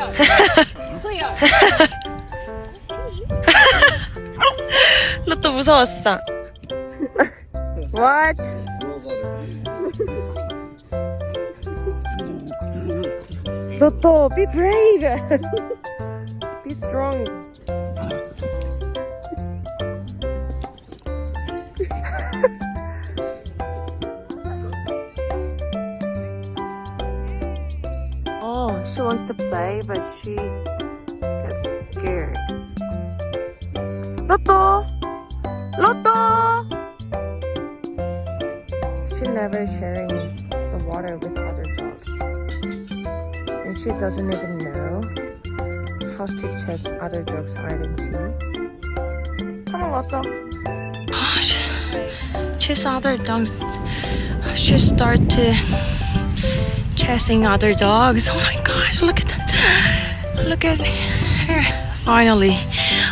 Cleo. Cleo. 로또 무서웠어. What? 로또, be brave. be strong. Oh, she wants to play, but she gets scared. Lotto! Lotto! She never sharing the water with other dogs. And she doesn't even know how to check other dogs' identity. Come on, Lotto. Ah, oh, she's, she's other dogs. She start to chasing other dogs. Oh my gosh, look at that. Look at her. Finally.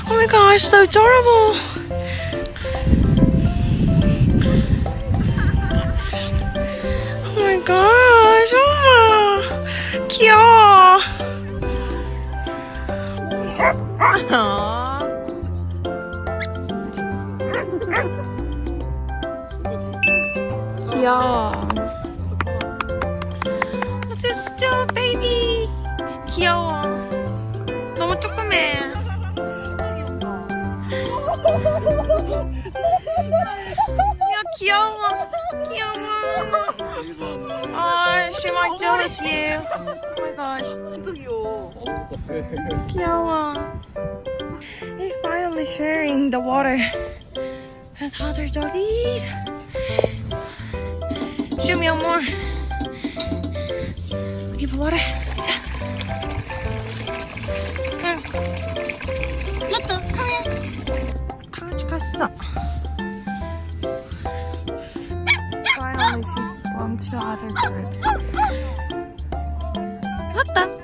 Oh my gosh, so adorable. Oh my gosh. Oh, cute. Cute. 야 귀여워. 귀여워. 아, she might jealous you. Oh my gosh. 진짜 귀여워. 귀여워. They finally sharing the water with other doggies. Show me one more. Give water. to other groups. What the?